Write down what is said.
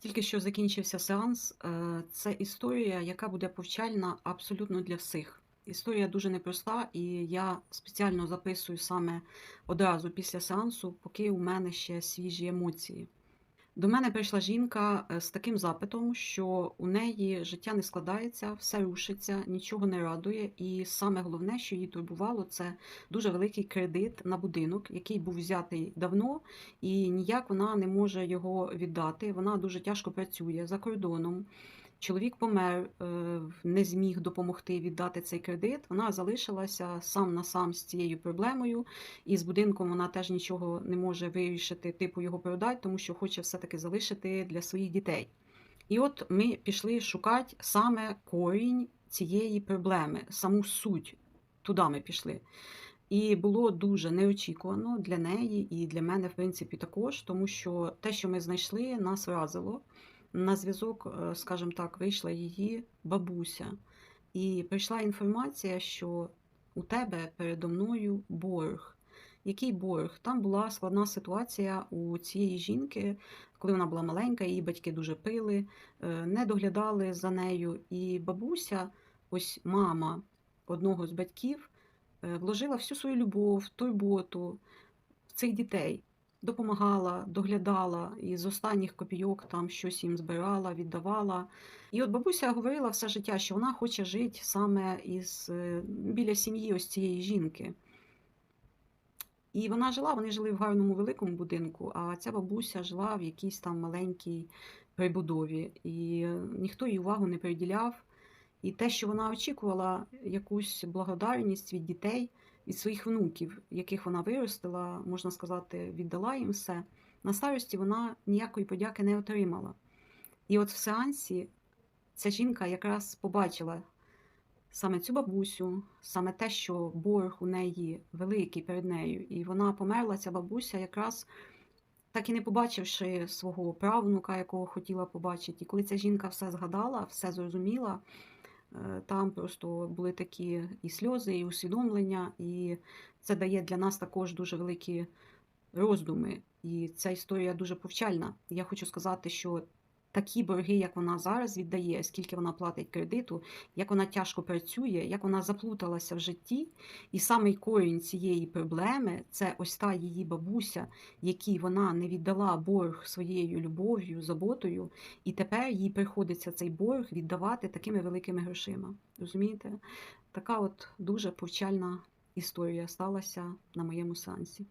Тільки що закінчився сеанс. Е, Це історія, яка буде повчальна абсолютно для всіх. Історія дуже непроста, і я спеціально записую саме одразу після сеансу, поки у мене ще свіжі емоції. До мене прийшла жінка е, з таким запитом, що у неї життя не складається, все рушиться, нічого не радує. І саме головне, що її турбувало, це дуже великий кредит на будинок, який був взятий давно, і ніяк вона не може його віддати. Вона дуже тяжко працює за кордоном. Чоловік помер, е, не зміг допомогти віддати цей кредит. Вона залишилася сам на сам з цією проблемою, і з будинком вона теж нічого не може вирішити, типу його продати, тому що хоче все-таки залишити для своїх дітей. І от ми пішли шукати саме корінь цієї проблеми, саму суть. Туди ми пішли. І було дуже неочікувано для неї і для мене, в принципі, також, тому що те, що ми знайшли, нас вразило. На зв'язок, е, скажімо так, вийшла її бабуся, і прийшла інформація, що у тебе передо мною борг. Який борг? Там була складна ситуація у цієї жінки, коли вона була маленька, її батьки дуже пили, е, не доглядали за нею. І бабуся, ось мама одного з батьків, е, вложила всю свою любов, турботу в цих дітей допомагала, доглядала і з останніх копійок там щось їм збирала, віддавала. І от бабуся говорила все життя, що вона хоче жити саме із, е, біля сім'ї ось цієї жінки. І вона жила, вони жили в гарному великому будинку, а ця бабуся жила в якійсь там маленькій прибудові. І ніхто їй увагу не приділяв. І те, що вона очікувала, якусь благодарність від дітей, від своїх внуків, яких вона виростила, можна сказати, віддала їм все. На старості вона ніякої подяки не отримала. І от в сеансі ця жінка якраз побачила саме цю бабусю, саме те, що борг у неї великий перед нею, і вона померла, ця бабуся, якраз так і не побачивши свого правнука, якого хотіла побачити. І коли ця жінка все згадала, все зрозуміла. Е, там просто були такі і сльози, і усвідомлення, і це дає для нас також дуже великі роздуми. І ця історія дуже повчальна. Я хочу сказати, що такі борги, як вона зараз віддає, скільки вона платить кредиту, як вона тяжко працює, як вона заплуталася в житті, і самий корінь цієї проблеми це ось та її бабуся, якій вона не віддала борг своєю любов'ю, заботою, і тепер їй приходиться цей борг віддавати такими великими грошима. Розумієте? Така от дуже повчальна історія сталася на моєму сеансі.